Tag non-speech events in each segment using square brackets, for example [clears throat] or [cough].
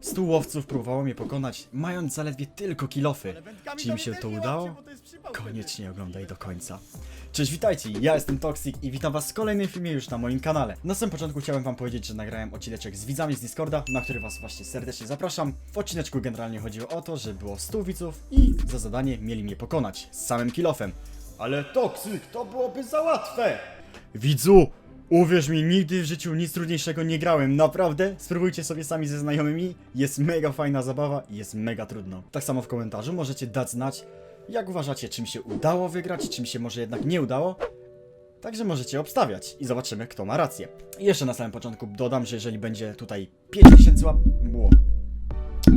Stu łowców próbowało mnie pokonać, mając zaledwie tylko kilofy. Czy im się to udało? Koniecznie oglądaj do końca. Cześć, witajcie, ja jestem Toxic i witam was w kolejnym filmie już na moim kanale. Na samym początku chciałem wam powiedzieć, że nagrałem odcineczek z widzami z Discorda, na który was właśnie serdecznie zapraszam. W odcineczku generalnie chodziło o to, że było 100 widzów i za zadanie mieli mnie pokonać z samym kilofem. Ale Toxic, to byłoby za łatwe! Widzu, uwierz mi, nigdy w życiu nic trudniejszego nie grałem, naprawdę. Spróbujcie sobie sami ze znajomymi, jest mega fajna zabawa i jest mega trudno. Tak samo w komentarzu możecie dać znać, jak uważacie, czym się udało wygrać, czym się może jednak nie udało. Także możecie obstawiać i zobaczymy, kto ma rację. I jeszcze na samym początku dodam, że jeżeli będzie tutaj 5000 łap... Było.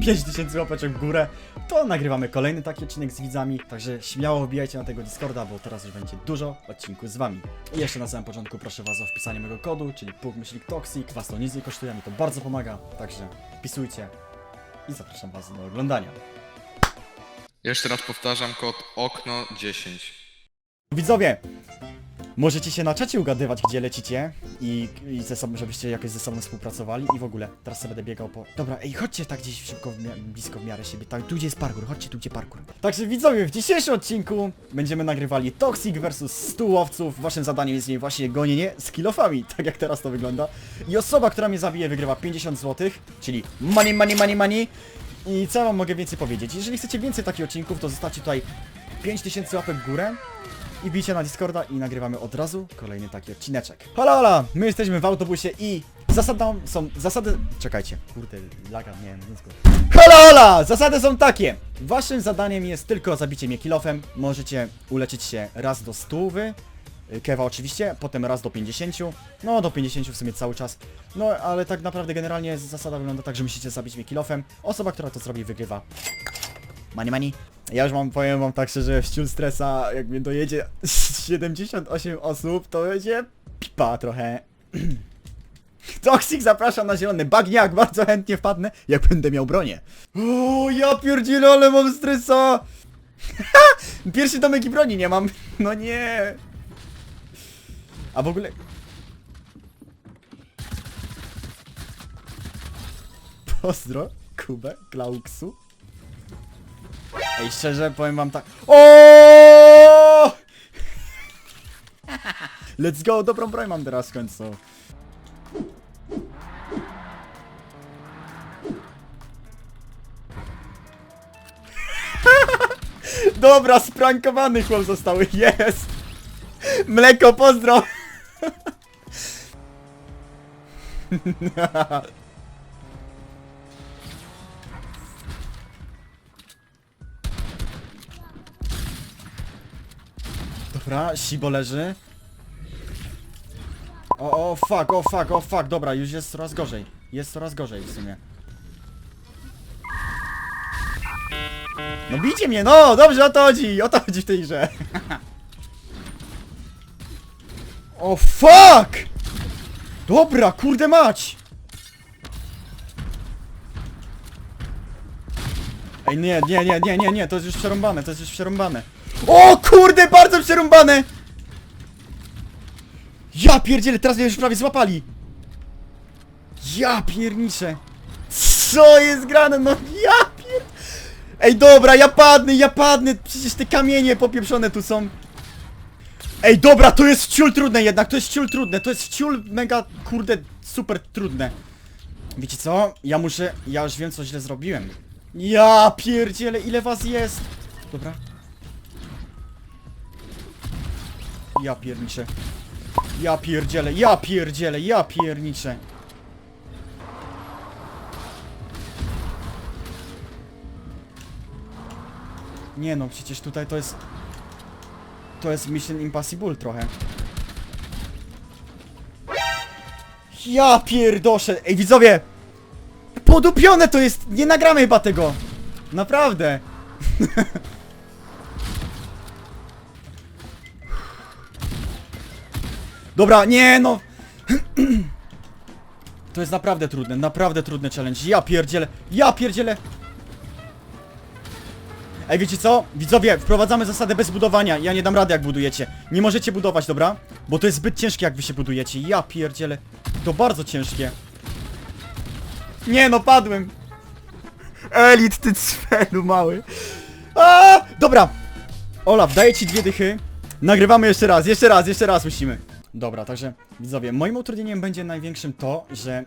5000 łapeczek w górę, to nagrywamy kolejny taki odcinek z widzami, także śmiało wbijajcie na tego Discorda, bo teraz już będzie dużo odcinków z wami. I jeszcze na samym początku proszę was o wpisanie mojego kodu, czyli PUG myślik Toxic, was to nic nie kosztuje, mi to bardzo pomaga, także wpisujcie i zapraszam was do oglądania. Jeszcze raz powtarzam kod okno 10. Widzowie, możecie się na czacie ugadywać, gdzie lecicie i, i ze sobą, żebyście jakoś ze sobą współpracowali i w ogóle. Teraz sobie będę biegał po... Dobra, ej, chodźcie tak gdzieś szybko, w blisko w miarę siebie. Tak, tu gdzie jest parkour, chodźcie tu gdzie parkour. Także widzowie, w dzisiejszym odcinku będziemy nagrywali Toxic vs 100 łowców. Waszym zadaniem jest właśnie gonienie z kilofami, [laughs] tak jak teraz to wygląda. I osoba, która mnie zabije wygrywa 50 zł, czyli money, money, money, money. I co wam mogę więcej powiedzieć? Jeżeli chcecie więcej takich odcinków, to zostawcie tutaj 5000 łapek w górę i bijcie na Discorda i nagrywamy od razu kolejny taki odcineczek. Hola, hola! My jesteśmy w autobusie i zasadą są... Zasady... Czekajcie. Kurde, laga miałem w mózgu. Hola, hola! Zasady są takie. Waszym zadaniem jest tylko zabicie mnie. Możecie uleczyć się raz do stówy. y, Kewa oczywiście, potem raz do 50. No, do 50 w sumie cały czas. No, ale tak naprawdę generalnie zasada wygląda tak, że musicie zabić mnie. Osoba, która to zrobi, wygrywa. Money, money. Ja już mam, powiem wam tak szczerze, wśród stresa, jak mnie dojedzie [laughs] 78 osób, to będzie pipa trochę. [clears throat] Toxic zapraszam na zielony bagniak, bardzo chętnie wpadnę, jak będę miał bronię. O, ja pierdzielę, ale mam stresa! [laughs] Pierwszy domek i broni nie mam, [laughs] no nie! A w ogóle... Pozdro, Kubę, Klauksu. Ej, szczerze powiem wam tak. O! [laughs] Let's go, dobrą broń mam teraz w końcu. [laughs] Dobra, sprankowany chłop zostały, jest! Mleko, pozdro! [laughs] Dobra, Sibo leży. O, o, fuck, o, fuck, o, fuck, dobra, już jest coraz gorzej. Jest coraz gorzej w sumie. No bijcie mnie, no, dobrze, o to chodzi, o to chodzi w tej grze. [laughs] o, fuck! Dobra, kurde mać! Ej, nie, nie, nie, nie, nie, nie, to jest już przerąbane, to jest już przerąbane. O kurde, bardzo przerąbane! Ja pierdzielę, teraz mnie już prawie złapali. Ja pierniczę. Co jest grane? No ja pier... Ej, dobra, ja padnę, ja padnę. Przecież te kamienie popieprzone tu są. Ej, dobra, to jest wciul trudne jednak, to jest wciul trudne, to jest wciul mega, kurde, super trudne. Wiecie co? Ja muszę, ja już wiem co źle zrobiłem. Ja pierdzielę, ile was jest? Dobra. Ja pierniczę. Ja pierdzielę, ja pierdzielę, ja pierniczę. Nie no, przecież tutaj to jest... To jest Mission Impossible trochę. Ja pierdoszę! Ej widzowie! Podupione to jest! Nie nagramy chyba tego! Naprawdę! [laughs] Dobra, nie no! [clears throat] To jest naprawdę trudne, naprawdę trudny challenge. Ja pierdzielę, ja pierdzielę! Ej, wiecie co? Widzowie, wprowadzamy zasadę bez budowania. Ja nie dam rady jak budujecie. Nie możecie budować, dobra? Bo to jest zbyt ciężkie jak wy się budujecie. Ja pierdzielę. To bardzo ciężkie. Nie no, padłem! Elit, ty cwelu mały! A! Dobra! Olaf, daję ci dwie dychy. Nagrywamy jeszcze raz, jeszcze raz, jeszcze raz musimy. Dobra, także widzowie, moim utrudnieniem będzie największym to, że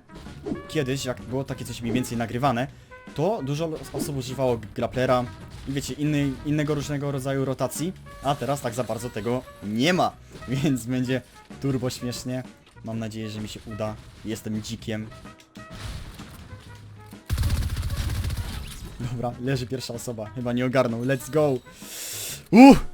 kiedyś, jak było takie coś mniej więcej nagrywane, to dużo osób używało grapplera i wiecie, inny, innego różnego rodzaju rotacji, a teraz tak za bardzo tego nie ma, [laughs] więc będzie turbo śmiesznie. Mam nadzieję, że mi się uda. Jestem dzikiem. Dobra, leży pierwsza osoba. Chyba nie ogarnął. Let's go! Uff!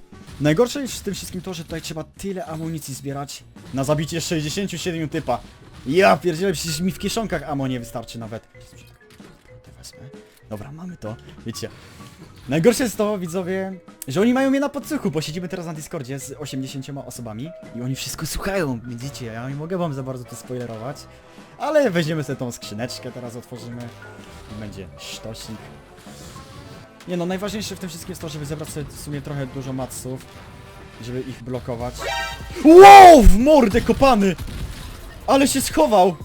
Najgorsze jest w tym wszystkim to, że tutaj trzeba tyle amunicji zbierać na zabicie 67 typa. Ja pierdzielę, przecież mi w kieszonkach ammo nie wystarczy nawet. Dobra, mamy to. Wiecie. Najgorsze jest to, widzowie, że oni mają mnie na podsłuchu, bo siedzimy teraz na Discordzie z 80 osobami i oni wszystko słuchają, widzicie, ja nie mogę wam za bardzo tu spoilerować, ale weźmiemy sobie tą skrzyneczkę, teraz otworzymy i będzie sztosik. Nie no, najważniejsze w tym wszystkim jest to, żeby zebrać sobie w sumie trochę dużo matsów, żeby ich blokować. Wow, w mordę kopany! Ale się schował!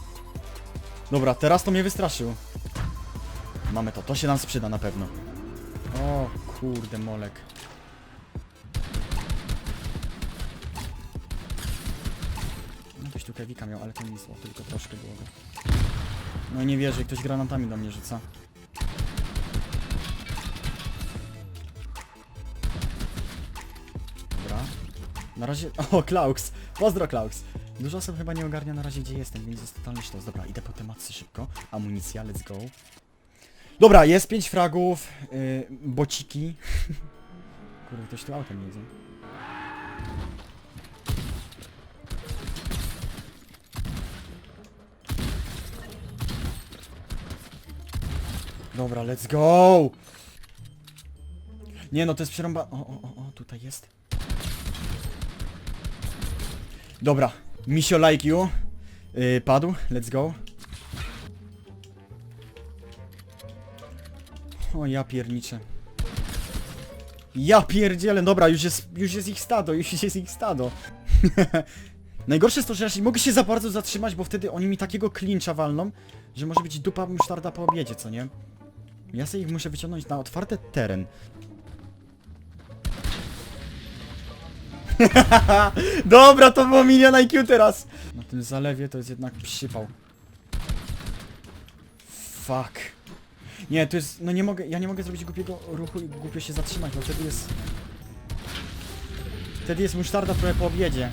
Dobra, teraz to mnie wystraszył. Mamy to, to się nam sprzyda na pewno. O kurde molek. No ktoś tu kewika miał, ale to nic, o, tylko troszkę było. No nie wierzę, ktoś granatami do mnie rzuca. Na razie... [laughs] O, Klauks! Pozdro, Klauks! Dużo osób chyba nie ogarnia na razie, gdzie jestem, więc jest totalny sztos. Dobra, idę po tematy szybko. Amunicja, let's go. Dobra, jest 5 fragów, yy, bociki. [laughs] Kurde, ktoś tu autem jedzie. Dobra, let's go! Nie no, to jest przerąba... O, o, o, o, tutaj jest. Dobra, misio like you. Yy, padł, let's go. O ja pierniczę. Ja pierdzielę, dobra, już jest, już jest ich stado, już [laughs] jest ich stado. [laughs] Najgorsze jest to, że ja się- mogę się za bardzo zatrzymać, bo wtedy oni mi takiego klincza walną, że może być dupa musztarda po obiedzie, co nie? Ja sobie ich muszę wyciągnąć na otwarty teren. [laughs] Dobra, to było minion IQ teraz! Na tym zalewie to jest jednak przypał. Fuck. Nie, to jest, no nie mogę, ja nie mogę zrobić głupiego ruchu i głupio się zatrzymać, bo wtedy jest... Wtedy jest musztarda trochę po obiedzie.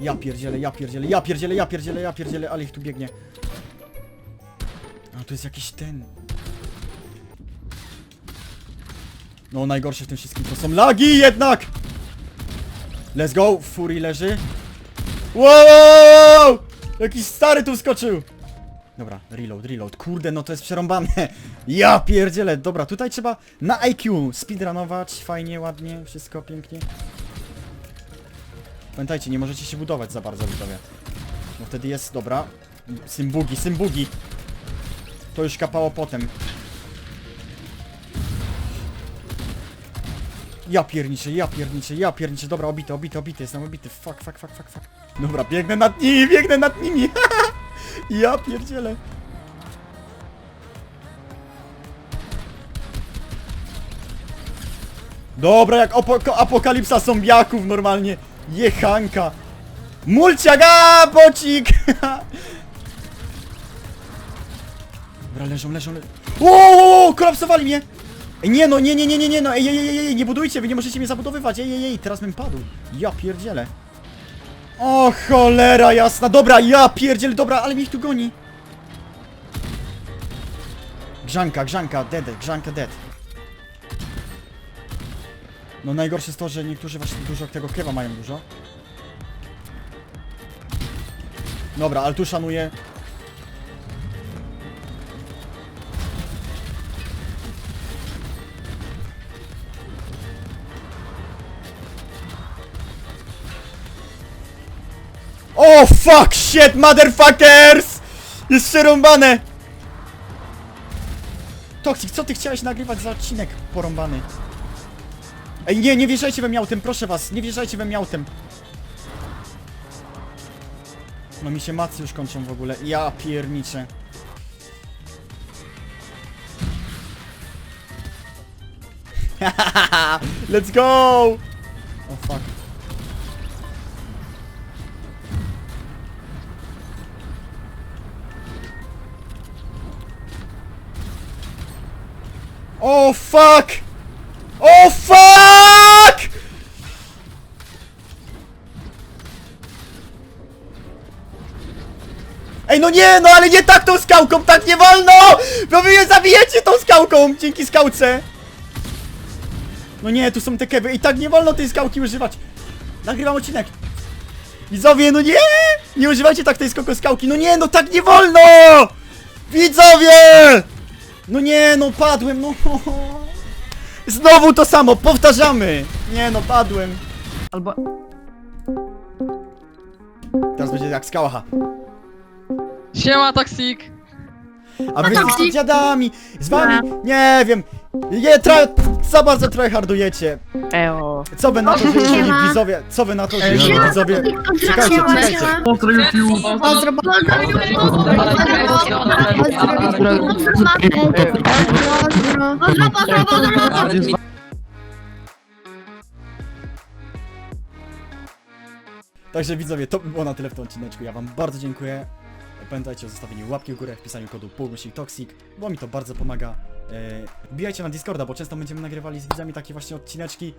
Ja pierdzielę, ja pierdzielę, ja pierdzielę, ja pierdzielę, ja pierdzielę, ale ich tu biegnie. A, to jest jakiś ten... No, najgorsze w tym wszystkim to są lagi jednak! Let's go, Fury leży. Wow! Jakiś stary tu skoczył! Dobra, reload, reload. Kurde, no to jest przerąbane. [laughs] Ja pierdzielę. Dobra, tutaj trzeba na IQ speedrunować. Fajnie, ładnie, wszystko pięknie. Pamiętajcie, nie możecie się budować za bardzo, widzowie. Bo wtedy jest, dobra. Symbugi, symbugi. To już kapało potem. Ja pierniczę, ja pierniczę, ja pierniczę. Dobra, obity, obity, obity, jestem obity. Fuck, fuck, fuck, fuck, fuck. Dobra, biegnę nad nimi, biegnę nad nimi. [laughs] Ja pierdzielę. Dobra, jak apokalipsa zombiaków normalnie. Jechanka. Mulciaga, bocik! [laughs] Dobra, leżą, leżą, leżą. Wow, kolapsowali mnie! Ej, nie no, nie, nie, nie, nie, nie, no, ej, ej, ej, ej, nie budujcie, wy nie możecie mnie zabudowywać, ej, ej, ej, teraz bym padł. Ja pierdzielę. O cholera jasna, dobra, ja pierdziel, dobra, ale mnie ich tu goni. Grzanka, grzanka, dead, grzanka dead. No najgorsze jest to, że niektórzy właśnie dużo tego kewa mają dużo. Dobra, ale tu szanuję. O oh, fuck shit motherfuckers! Jest przerąbane! Toxic, co ty chciałeś nagrywać za odcinek porąbany? Ej, nie, nie wjeżdżajcie we mnie autem, proszę was, nie wjeżdżajcie we mnie autem. No mi się macy już kończą w ogóle, ja pierniczę. [laughs] Let's go! O fuck! O fuck! Ej, no nie, no ale nie tak tą skałką, tak nie wolno! Bo wy mnie zabijecie tą skałką, dzięki skałce! No nie, tu są te kewy i tak nie wolno tej skałki używać. Nagrywam odcinek. Widzowie, no nie! Nie używajcie tak tej skoko skałki, no nie, no tak nie wolno! Widzowie! No nie, no padłem, no. Znowu to samo, powtarzamy! Nie no, padłem. Albo... Teraz będzie jak skała. Siema, Toxic! A wy jesteście dziadami! Z wami, nie wiem, nie, tra, za bardzo tryhardujecie. Eo. Co wy na to, że jeżeli Siema. widzowie, co wy na to, że siema. widzowie... Czekajcie, czekajcie. Pozdro YouTube! Pozdro, pozdro, pozdro. Także widzowie, to by było na tyle w tym odcineczku. Ja wam bardzo dziękuję. Pamiętajcie o zostawieniu łapki w górę, wpisaniu kodu półgłosik Toxic, bo mi to bardzo pomaga. E, Wbijajcie na Discorda, bo często będziemy nagrywali z widzami takie właśnie odcineczki.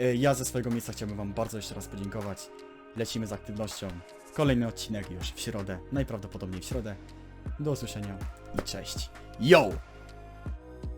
E, Ja ze swojego miejsca chciałbym wam bardzo jeszcze raz podziękować. Lecimy z aktywnością. Kolejny odcinek już w środę, najprawdopodobniej w środę. Do usłyszenia i cześć. Yo!